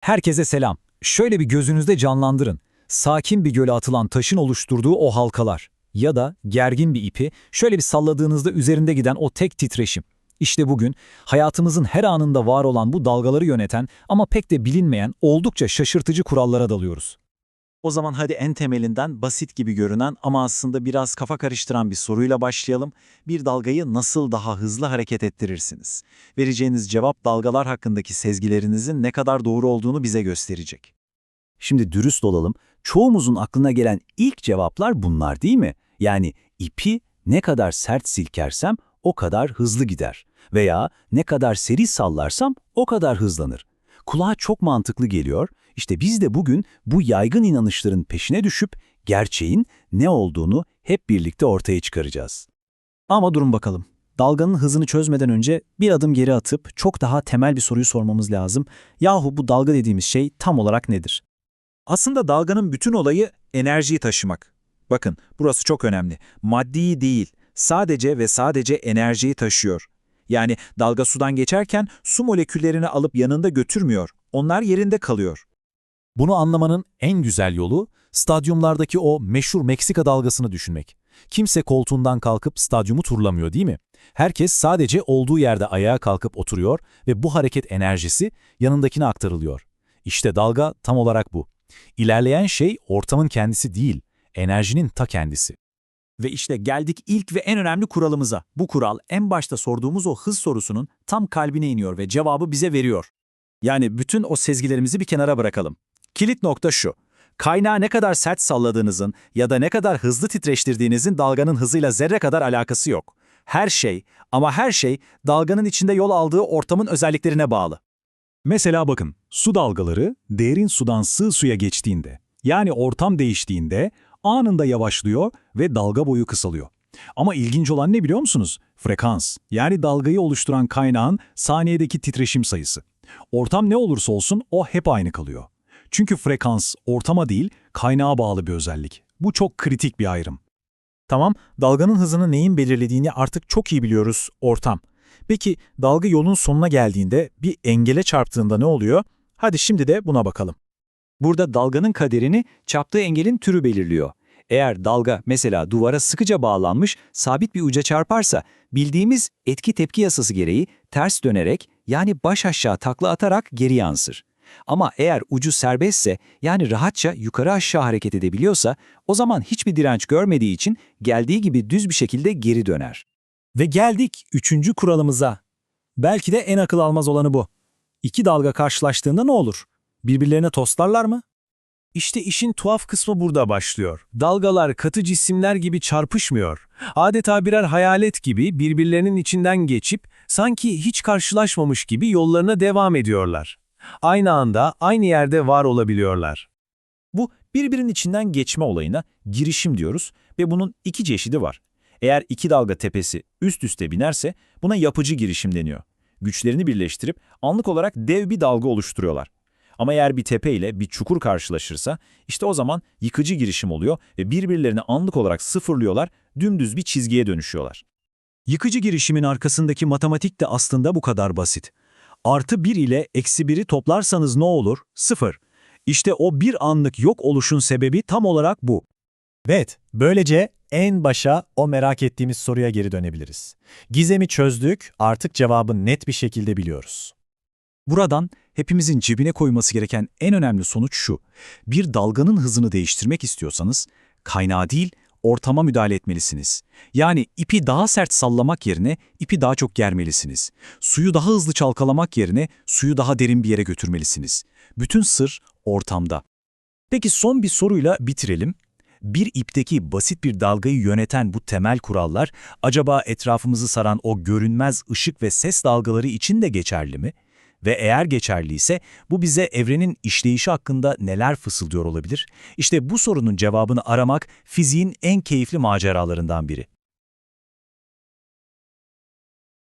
Herkese selam. Şöyle bir gözünüzde canlandırın. Sakin bir göle atılan taşın oluşturduğu o halkalar ya da gergin bir ipi şöyle bir salladığınızda üzerinde giden o tek titreşim. İşte bugün hayatımızın her anında var olan bu dalgaları yöneten ama pek de bilinmeyen oldukça şaşırtıcı kurallara dalıyoruz. O zaman hadi en temelinden basit gibi görünen ama aslında biraz kafa karıştıran bir soruyla başlayalım. Bir dalgayı nasıl daha hızlı hareket ettirirsiniz? Vereceğiniz cevap dalgalar hakkındaki sezgilerinizin ne kadar doğru olduğunu bize gösterecek. Şimdi dürüst olalım, çoğumuzun aklına gelen ilk cevaplar bunlar değil mi? Yani ipi ne kadar sert silkersem o kadar hızlı gider veya ne kadar seri sallarsam o kadar hızlanır. Kulağa çok mantıklı geliyor. İşte biz de bugün bu yaygın inanışların peşine düşüp gerçeğin ne olduğunu hep birlikte ortaya çıkaracağız. Ama durun bakalım. Dalganın hızını çözmeden önce bir adım geri atıp çok daha temel bir soruyu sormamız lazım. Yahu bu dalga dediğimiz şey tam olarak nedir? Aslında dalganın bütün olayı enerjiyi taşımak. Bakın burası çok önemli. Maddi değil, sadece ve sadece enerjiyi taşıyor. Yani dalga sudan geçerken su moleküllerini alıp yanında götürmüyor. Onlar yerinde kalıyor. Bunu anlamanın en güzel yolu stadyumlardaki o meşhur Meksika dalgasını düşünmek. Kimse koltuğundan kalkıp stadyumu turlamıyor değil mi? Herkes sadece olduğu yerde ayağa kalkıp oturuyor ve bu hareket enerjisi yanındakine aktarılıyor. İşte dalga tam olarak bu. İlerleyen şey ortamın kendisi değil, enerjinin ta kendisi. Ve işte geldik ilk ve en önemli kuralımıza. Bu kural en başta sorduğumuz o hız sorusunun tam kalbine iniyor ve cevabı bize veriyor. Yani bütün o sezgilerimizi bir kenara bırakalım. Kilit nokta şu. Kaynağı ne kadar sert salladığınızın ya da ne kadar hızlı titreştirdiğinizin dalganın hızıyla zerre kadar alakası yok. Her şey ama her şey dalganın içinde yol aldığı ortamın özelliklerine bağlı. Mesela bakın, su dalgaları derin sudan sığ suya geçtiğinde, yani ortam değiştiğinde anında yavaşlıyor ve dalga boyu kısalıyor. Ama ilginç olan ne biliyor musunuz? Frekans, yani dalgayı oluşturan kaynağın saniyedeki titreşim sayısı. Ortam ne olursa olsun o hep aynı kalıyor. Çünkü frekans ortama değil, kaynağa bağlı bir özellik. Bu çok kritik bir ayrım. Tamam, dalganın hızını neyin belirlediğini artık çok iyi biliyoruz, ortam. Peki dalga yolun sonuna geldiğinde bir engele çarptığında ne oluyor? Hadi şimdi de buna bakalım. Burada dalganın kaderini çarptığı engelin türü belirliyor. Eğer dalga mesela duvara sıkıca bağlanmış sabit bir uca çarparsa bildiğimiz etki tepki yasası gereği ters dönerek yani baş aşağı takla atarak geri yansır. Ama eğer ucu serbestse yani rahatça yukarı aşağı hareket edebiliyorsa o zaman hiçbir direnç görmediği için geldiği gibi düz bir şekilde geri döner. Ve geldik üçüncü kuralımıza. Belki de en akıl almaz olanı bu. İki dalga karşılaştığında ne olur? Birbirlerine tostlarlar mı? İşte işin tuhaf kısmı burada başlıyor. Dalgalar katı cisimler gibi çarpışmıyor. Adeta birer hayalet gibi birbirlerinin içinden geçip sanki hiç karşılaşmamış gibi yollarına devam ediyorlar. Aynı anda aynı yerde var olabiliyorlar. Bu birbirinin içinden geçme olayına girişim diyoruz ve bunun iki çeşidi var. Eğer iki dalga tepesi üst üste binerse buna yapıcı girişim deniyor. Güçlerini birleştirip anlık olarak dev bir dalga oluşturuyorlar. Ama eğer bir tepe ile bir çukur karşılaşırsa işte o zaman yıkıcı girişim oluyor ve birbirlerini anlık olarak sıfırlıyorlar, dümdüz bir çizgiye dönüşüyorlar. Yıkıcı girişimin arkasındaki matematik de aslında bu kadar basit. Artı 1 ile eksi 1'i toplarsanız ne olur? Sıfır. İşte o bir anlık yok oluşun sebebi tam olarak bu. Evet, böylece en başa o merak ettiğimiz soruya geri dönebiliriz. Gizemi çözdük, artık cevabı net bir şekilde biliyoruz. Buradan hepimizin cebine koyması gereken en önemli sonuç şu. Bir dalganın hızını değiştirmek istiyorsanız kaynağı değil ortama müdahale etmelisiniz. Yani ipi daha sert sallamak yerine ipi daha çok germelisiniz. Suyu daha hızlı çalkalamak yerine suyu daha derin bir yere götürmelisiniz. Bütün sır ortamda. Peki son bir soruyla bitirelim. Bir ipteki basit bir dalgayı yöneten bu temel kurallar acaba etrafımızı saran o görünmez ışık ve ses dalgaları için de geçerli mi? Ve eğer geçerliyse bu bize evrenin işleyişi hakkında neler fısıldıyor olabilir? İşte bu sorunun cevabını aramak fiziğin en keyifli maceralarından biri.